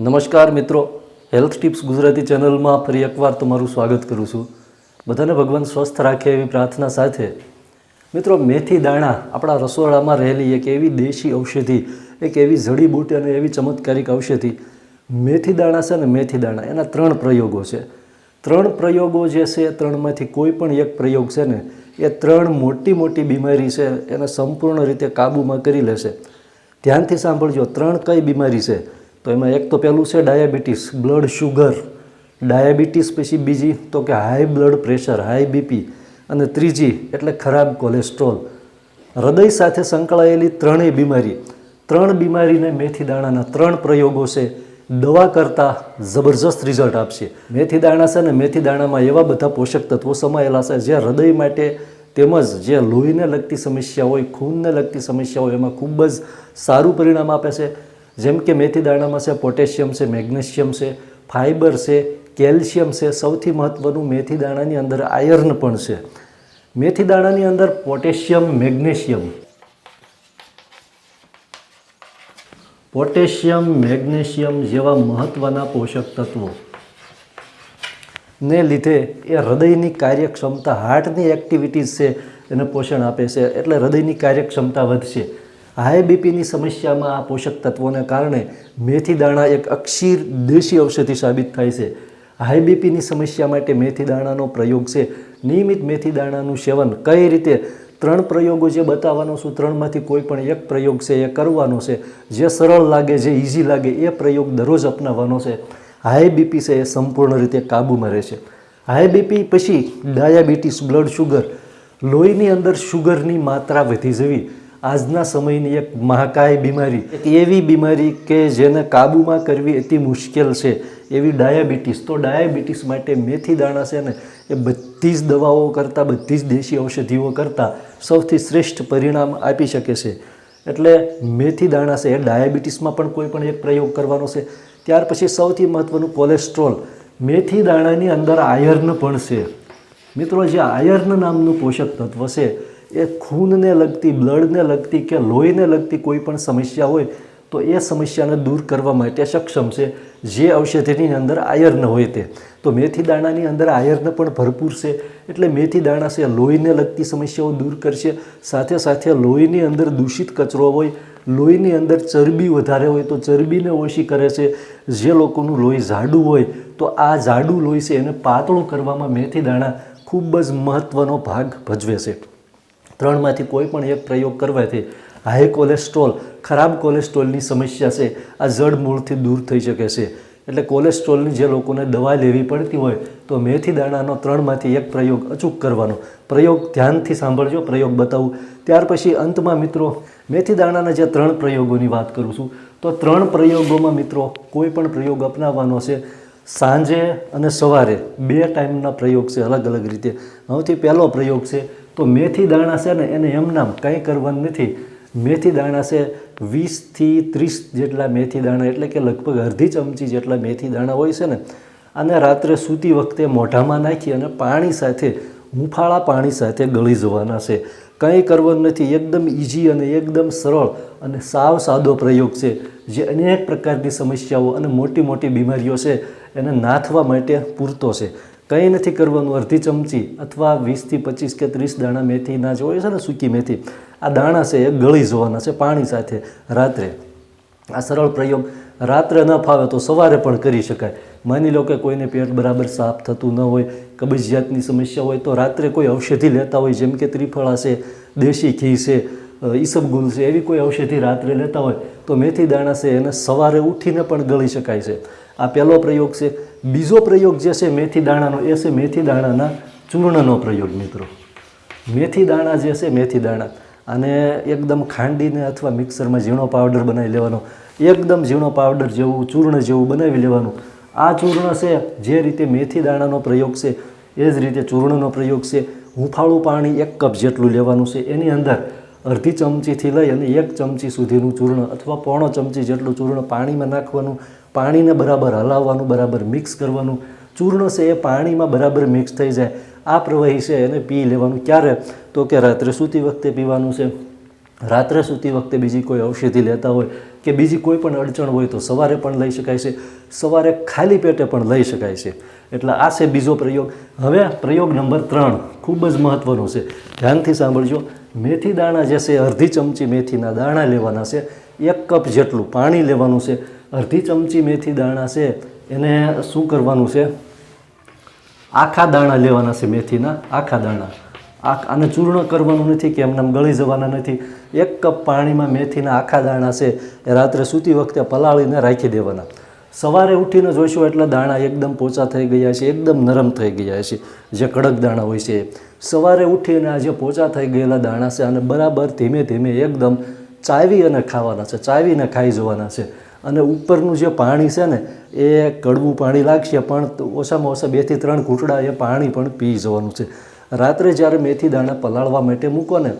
નમસ્કાર મિત્રો. Health tips Gujarati ચેનલમાં ફરી એકવાર તમારું સ્વાગત કરું છું. બધાને ભગવાન સ્વસ્થ રાખે એવી પ્રાર્થના સાથે. મિત્રો, મેથી દાણા આપણા રસોડામાં રહેલી એક એવી દેશી ઔષધિ, એક એવી જડીબૂટી અને એવી ચમત્કારિક ઔષધિ. મેથી દાણા છે ને મેથી દાણા, એના ત્રણ પ્રયોગો છે. ત્રણ પ્રયોગો જે છે, ત્રણમાંથી કોઈ પણ એક પ્રયોગ છે ને, એ ત્રણ મોટી મોટી બીમારી છે, એને સંપૂર્ણ રીતે કાબૂમાં કરી લેશે. ધ્યાનથી સાંભળજો, ત્રણ કઈ બીમારી છે? તો એમાં એક તો પહેલું છે ડાયાબિટીસ બ્લડ શુગર ડાયાબિટીસ પછી બીજી તો કે high blood pressure high BP અને ત્રીજી એટલે ખરાબ કોલેસ્ટ્રોલ હૃદય સાથે સંકળાયેલી ત્રણેય બીમારી. ત્રણ બીમારીને મેથી દાણાના ત્રણ પ્રયોગો છે. દવા કરતાં જબરજસ્ત રિઝલ્ટ આપશે. મેથી દાણા છે ને મેથી દાણામાં એવા બધા પોષક તત્વો સમાયેલા છે જે હૃદય માટે તેમજ જે લોહીને લગતી સમસ્યા હોય, ખૂનને લગતી સમસ્યા હોય, એમાં ખૂબ જ સારું પરિણામ આપે છે. જેમ કે મેથી દાણામાં છે, પોટેશિયમ છે, મેગ્નેશિયમ છે, ફાઇબર છે, કેલ્શિયમ છે, સૌથી મહત્ત્વનું મેથી દાણાની અંદર આયર્ન પણ છે. મેથી દાણાની અંદર પોટેશિયમ, મેગ્નેશિયમ. પોટેશિયમ, મેગ્નેશિયમ જેવા મહત્ત્વના પોષક તત્વો. ને લીધે એ હૃદયની કાર્યક્ષમતા, હાર્ટની એક્ટિવિટીઝ છે, એને પોષણ આપે છે. એટલે હૃદયની કાર્યક્ષમતા વધશે. હાઈ બીપીની સમસ્યામાં આ પોષક તત્વોને કારણે મેથી દાણા એક અક્ષીર દેશી ઔષધિ સાબિત થાય છે. હાઈ બીપીની સમસ્યા માટે મેથી દાણાનો પ્રયોગ છે. નિયમિત મેથી દાણાનું સેવન કઈ રીતે? ત્રણ પ્રયોગો જે બતાવવાનો છું. ત્રણમાંથી કોઈ પણ એક પ્રયોગ છે એ કરવાનો છે. જે સરળ લાગે, જે ઇઝી લાગે એ પ્રયોગ દરરોજ અપનાવવાનો છે. હાઈ બીપી છે એ સંપૂર્ણ રીતે કાબૂમાં રહેશે હાઈ બીપી પછી ડાયાબિટીસ, બ્લડ શુગર લોહીની અંદર શુગરની માત્રા વધી જવી આજના સમયની એક મહાકાય બીમારી, એક એવી બીમારી કે જેને કાબૂમાં કરવી અતિ મુશ્કેલ છે, એવી ડાયાબિટીસ. તો ડાયાબિટીસ માટે મેથી દાણા છે ને, એ બધી જ દવાઓ કરતાં, બધી જ દેશી ઔષધિઓ કરતાં સૌથી શ્રેષ્ઠ પરિણામ આપી શકે છે. એટલે મેથી દાણા છે, એ ડાયાબિટીસમાં પણ કોઈ પણ એક પ્રયોગ કરવાનો છે. ત્યાર પછી સૌથી મહત્ત્વનું કોલેસ્ટ્રોલ. મેથી દાણાની અંદર આયર્ન પણ છે. મિત્રો, જે આયર્ન નામનું પોષક તત્વ છે એ ખૂનને લગતી, બ્લડને લગતી કે લોહીને લગતી કોઈ પણ સમસ્યા હોય, તો એ સમસ્યાને દૂર કરવા માટે સક્ષમ છે. જે ઔષધિની અંદર આયર્ન હોય તે. તો મેથી દાણાની અંદર આયર્ન પણ ભરપૂર છે. એટલે મેથી દાણા છે, લોહીને લગતી સમસ્યાઓ દૂર કરશે. સાથે સાથે લોહીની અંદર દૂષિત કચરો હોય, લોહીની અંદર ચરબી વધારે હોય, તો ચરબીને ઓછી કરે છે. જે લોકોનું લોહી જાડું હોય, તો આ જાડું લોહી છે એને પાતળું કરવામાં મેથી દાણા ખૂબ જ મહત્ત્વનો ભાગ ભજવે છે. ત્રણમાંથી કોઈ પણ એક પ્રયોગ કરવાથી હાઈ કોલેસ્ટ્રોલ, ખરાબ કોલેસ્ટ્રોલની સમસ્યા છે. આ જડ મૂળથી દૂર થઈ શકે છે. એટલે કોલેસ્ટ્રોલની જે લોકોને દવા લેવી પડતી હોય તો મેથી દાણાનો ત્રણમાંથી એક પ્રયોગ અચૂક કરવાનો. પ્રયોગ ધ્યાનથી સાંભળજો, પ્રયોગ બતાવું. ત્યાર પછી અંતમાં મિત્રો, મેથી દાણાના જે ત્રણ પ્રયોગોની વાત કરું છું, તો ત્રણ પ્રયોગોમાં મિત્રો કોઈ પણ પ્રયોગ અપનાવવાનો છે. સાંજે અને સવારે બે ટાઈમના પ્રયોગ છે અલગ અલગ રીતે. સૌથી પહેલો પ્રયોગ છે તો મેથી દાણા છે ને એને એમનામ કંઈ કરવાનું નથી. મેથી દાણા છે વીસથી ત્રીસ જેટલા મેથી દાણા, એટલે કે લગભગ અડધી ચમચી જેટલા મેથી દાણા હોય છે ને અને રાત્રે સૂતી વખતે મોઢામાં નાખી અને પાણી સાથે, હુંફાળા પાણી સાથે ગળી જવાના છે. કંઈ કરવાનું નથી, એકદમ ઇઝી અને એકદમ સરળ અને સાવ સાદો પ્રયોગ છે, જે અનેક પ્રકારની સમસ્યાઓ અને મોટી મોટી બીમારીઓ છે, એને નાથવા માટે પૂરતો છે. કંઈ નથી કરવાનું. અડધી ચમચી અથવા વીસથી પચીસ કે ત્રીસ દાણા મેથીના જે હોય છે ને સૂકી મેથી. આ દાણા છે એ ગળી જવાના છે પાણી સાથે રાત્રે. આ સરળ પ્રયોગ રાત્રે ન ફાવે તો સવારે પણ કરી શકાય. માની લો કે કોઈને પેટ બરાબર સાફ થતું ન હોય, કબજિયાતની સમસ્યા હોય તો રાત્રે કોઈ ઔષધિ લેતા હોય, જેમ કે ત્રિફળા છે, દેશી ઘી છે ઈસબગુલ છે એવી કોઈ ઔષધિ રાત્રે લેતા હોય તો મેથી દાણા છે એને સવારે ઉઠીને પણ ગળી શકાય છે. આ પહેલો પ્રયોગ છે. બીજો પ્રયોગ જે છે મેથી દાણાનો, એ છે મેથી દાણાના ચૂર્ણનો પ્રયોગ, મિત્રો. મેથી દાણા જે છે મેથી દાણા. અને એકદમ ખાંડીને અથવા મિક્સરમાં ઝીણો પાવડર બનાવી લેવાનો. એકદમ ઝીણો પાવડર જેવું, ચૂર્ણ જેવું બનાવી લેવાનું. આ ચૂર્ણ છે જે રીતે મેથી દાણાનો પ્રયોગ છે, એ જ રીતે ચૂર્ણનો પ્રયોગ છે. હુંફાળું પાણી એક કપ જેટલું લેવાનું છે. એની અંદર અડધી ચમચીથી લઈ અને એક ચમચી સુધીનું ચૂર્ણ અથવા પોણો ચમચી જેટલું ચૂર્ણ પાણીમાં નાખવાનું, પાણીને બરાબર હલાવવાનું, બરાબર મિક્સ કરવાનું. ચૂર્ણ છે એ પાણીમાં બરાબર મિક્સ થઈ જાય. આ પ્રવાહી છે એને પી લેવાનું. ક્યારે? તો કે રાત્રે સૂતી વખતે પીવાનું છે. રાત્રે સૂતી વખતે બીજી કોઈ ઔષધિ લેતા હોય કે બીજી કોઈ પણ અડચણ હોય તો સવારે પણ લઈ શકાય છે, સવારે ખાલી પેટે પણ લઈ શકાય છે. એટલે આ છે બીજો પ્રયોગ. હવે પ્રયોગ નંબર ત્રણ ખૂબ જ મહત્ત્વનો છે. ધ્યાનથી સાંભળજો. મેથી દાણા જે છે, અડધી ચમચી મેથીના દાણા લેવાના છે, એક કપ જેટલું પાણી લેવાનું છે. અડધી ચમચી મેથી દાણા છે, એને શું કરવાનું છે? આખા દાણા લેવાના છે મેથીના, આખા દાણા. આ આને ચૂર્ણ કરવાનું નથી કે એમને ગળી જવાના નથી. એક કપ પાણીમાં મેથીના આખા દાણા છે, એ રાત્રે સૂતી વખતે પલાળીને રાખી દેવાના. સવારે ઉઠીને જોઈશું એટલે દાણા એકદમ પોચા થઈ ગયા છે, એકદમ નરમ થઈ ગયા છે. જે કડક દાણા હોય છે. સવારે ઉઠીને આ જે પોચા થઈ ગયેલા દાણા છે અને બરાબર ધીમે ધીમે એકદમ ચાવી અને ખાવાના છે, ચાવીને ખાઈ જવાના છે. અને ઉપરનું જે પાણી છે ને, એ કડવું પાણી લાગશે, પણ ઓછામાં ઓછા બેથી ત્રણ ઘૂંટડા એ પાણી પણ પી જવાનું છે. રાત્રે જ્યારે મેથી દાણા પલાળવા માટે મૂકો ને,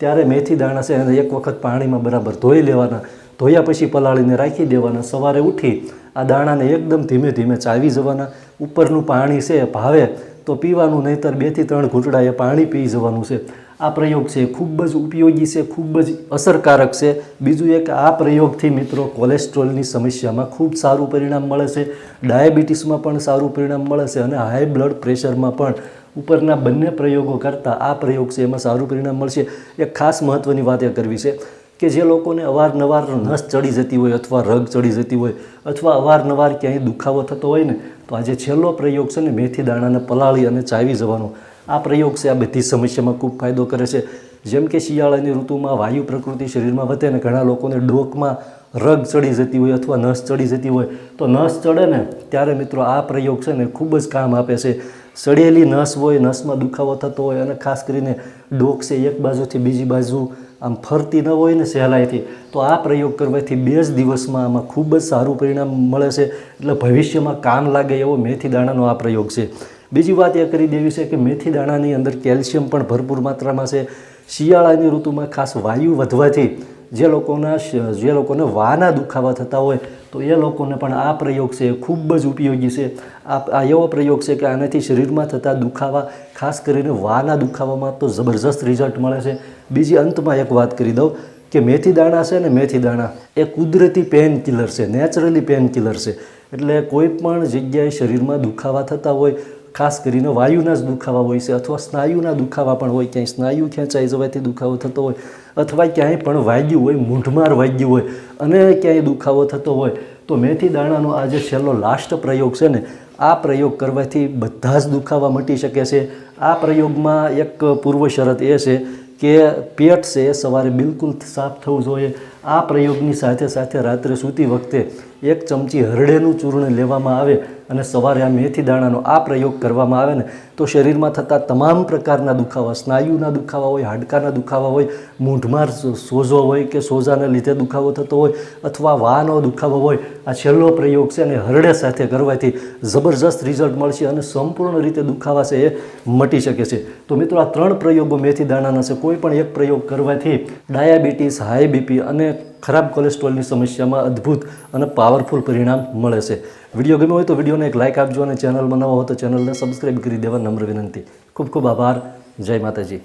ત્યારે મેથી દાણા છે એને એક વખત પાણીમાં બરાબર ધોઈ લેવાના, ધોયા પછી પલાળીને રાખી દેવાના. સવારે ઉઠી આ દાણાને એકદમ ધીમે ધીમે ચાવી જવાના. ઉપરનું પાણી છે ભાવે તો પીવાનું, નહીંતર બેથી ત્રણ ઘૂંટડા એ પાણી પી જવાનું છે. આ પ્રયોગ છે ખૂબ જ ઉપયોગી છે, ખૂબ જ અસરકારક છે. બીજું એક, આ પ્રયોગથી મિત્રો કોલેસ્ટ્રોલની સમસ્યામાં ખૂબ સારું પરિણામ મળે છે. ડાયાબિટીસમાં પણ સારું પરિણામ મળે છે અને હાઈ બ્લડ પ્રેશરમાં પણ ઉપરના બંને પ્રયોગો કરતાં આ પ્રયોગ છે એમાં સારું પરિણામ મળશે. એક ખાસ મહત્ત્વની વાત એ કરવી છે કે જે લોકોને અવારનવાર નસ ચડી જતી હોય અથવા રગ ચડી જતી હોય અથવા અવારનવાર ક્યાંય દુખાવો થતો હોય ને, તો આજે છેલ્લો પ્રયોગ છે ને મેથી દાણાને પલાળી અને ચાવી જવાનો. આ પ્રયોગ છે આ બધી સમસ્યામાં ખૂબ ફાયદો કરે છે. જેમ કે શિયાળાની ઋતુમાં વાયુ પ્રકૃતિ શરીરમાં વધે ને ઘણા લોકોને ડોકમાં રગ ચડી જતી હોય અથવા નસ ચડી જતી હોય, તો નસ ચડે ને ત્યારે મિત્રો આ પ્રયોગ છે ને ખૂબ જ કામ આપે છે. સડેલી નસ હોય, નસમાં દુખાવો થતો હોય અને ખાસ કરીને ડોક છે એક બાજુથી બીજી બાજુ આમ ફરતી ન હોય ને સહેલાઈથી, તો આ પ્રયોગ કરવાથી બે જ દિવસમાં આમાં ખૂબ જ સારું પરિણામ મળે છે. એટલે ભવિષ્યમાં કામ લાગે એવો મેથી દાણાનો આ પ્રયોગ છે. બીજી વાત એ કરી દેવી છે કે મેથી દાણાની અંદર કેલ્શિયમ પણ ભરપૂર માત્રામાં છે. શિયાળાની ઋતુમાં ખાસ વાયુ વધવાથી જે લોકોના જે લોકોને વાના દુખાવા થતા હોય, તો એ લોકોને પણ આ પ્રયોગ છે ખૂબ જ ઉપયોગી છે. આ એવો પ્રયોગ છે કે આનાથી શરીરમાં થતા દુખાવા, ખાસ કરીને વાના દુખાવામાં તો જબરજસ્ત રિઝલ્ટ મળે છે. બીજી અંતમાં એક વાત કરી દઉં કે મેથી દાણા છે ને મેથી દાણા, એ કુદરતી પેન કિલર છે નેચરલી પેન કિલર છે. એટલે કોઈ પણ જગ્યાએ શરીરમાં દુખાવા થતા હોય ખાસ કરીને વાયુના જ દુખાવા હોય છે, અથવા સ્નાયુના દુખાવા પણ હોય, ક્યાંય સ્નાયુ ખેંચાઈ જવાથી દુખાવો થતો હોય, અથવા ક્યાંય પણ વાગ્યું હોય, મૂંઢમાર વાગ્યું હોય અને ક્યાંય દુખાવો થતો હોય, તો મેથી દાણાનો આ જે છેલ્લો લાસ્ટ પ્રયોગ છે ને, આ પ્રયોગ કરવાથી બધા જ દુખાવા મટી શકે છે. આ પ્રયોગમાં એક પૂર્વ શરત એ છે કે પેટ છે સવારે બિલકુલ સાફ થવું જોઈએ આ પ્રયોગની સાથે સાથે રાત્રે સૂતી વખતે એક ચમચી હરડેનું ચૂર્ણ લેવામાં આવે અને સવારે આ મેથી દાણાનો આ પ્રયોગ કરવામાં આવે ને, તો શરીરમાં થતા તમામ પ્રકારના દુખાવા, સ્નાયુના દુખાવા હોય, હાડકાના દુખાવા હોય મૂંઢમાર સો- સોજો હોય કે સોજાને લીધે દુખાવો થતો હોય અથવા વાનો દુખાવો હોય, આ છેલ્લો પ્રયોગ છે અને હરડે સાથે કરવાથી જબરજસ્ત રિઝલ્ટ મળશે અને સંપૂર્ણ રીતે દુખાવા છે એ મટી શકે છે. તો મિત્રો, આ ત્રણ પ્રયોગો મેથી દાણાના છે. કોઈ પણ એક પ્રયોગ કરવાથી ડાયાબિટીસ, હાઈ બીપી અને ખરાબ કોલેસ્ટ્રોલની સમસ્યામાં અદ્ભુત અને પાવરફુલ પરિણામ મળે છે. વીડિયો ગમ્યો હોય તો વિડીયોને એક લાઇક આપજો અને ચેનલમાં બનાવો હોય તો ચેનલને સબસ્ક્રાઈબ કરી દેવા નમ્ર વિનંતી. ખૂબ ખૂબ આભાર. જય માતાજી.